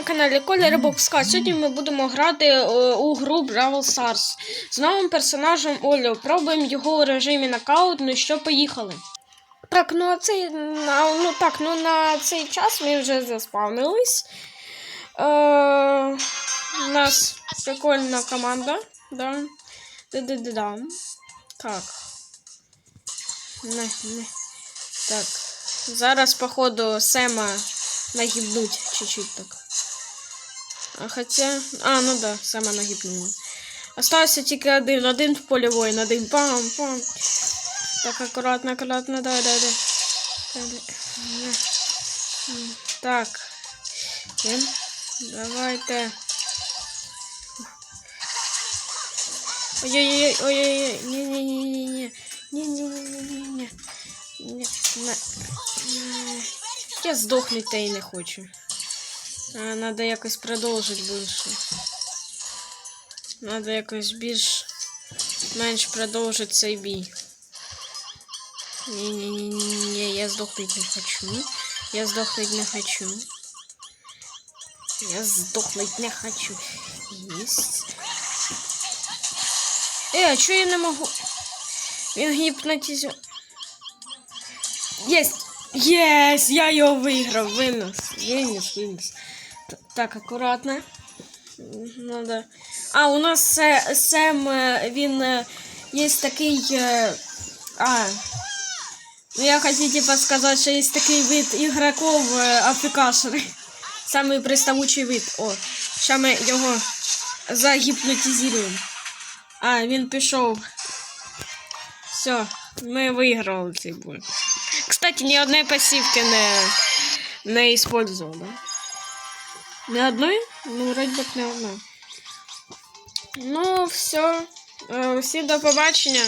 на каналі Коля Рибокска. Сьогодні ми будемо грати е, у гру Бравл Stars з новим персонажем Олю. Пробуємо його у режимі нокаут. Ну що, поїхали. Так, ну а цей на, ну так, ну на цей час ми вже заспавнились. Е, у нас прикольна команда. Да. Да-да-да-да. Так. Не, не. Так. Зараз, походу, Сема нагибнуть чуть-чуть так. А хотя. А, ну да, Сема нагибнула. Остався тільки один, один в полі воїн, один. Пам, пам. Так, давай, давай. Давай, давай. М, Так. Ем, Давайте. Ой-ой-ой, ой-ой-ой, не-не-не-не-не. Не-не-не-не-не. Не, не. Я здохнути і не хочу. А, надо якось продовжити більше. Надо якось більш менш продовжити цей бій. Ні-ні-ні-ні, я здохнути не хочу. Я здохнути не хочу. Я здохнуть не хочу. Есть. Э, а чё я не могу? Він гіпнотизу. Єсть! Я його виграв! Винес! Винес, винес. Так, акуратно. Надо. А, у нас Сем, е, він е, є такий. е, А. Ну, я хотів типа сказати, що є такий вид ігроків е, АФКшери. Самий приставучий вид. О, ще ми його загіпнотизуємо. А, він пішов. Все, ми виграли цей бой. Кстати, ні одної пасівки не, не использовал, да? Ни одной? Ну, вроде бы не одной. Ну, все. Всім до побачення.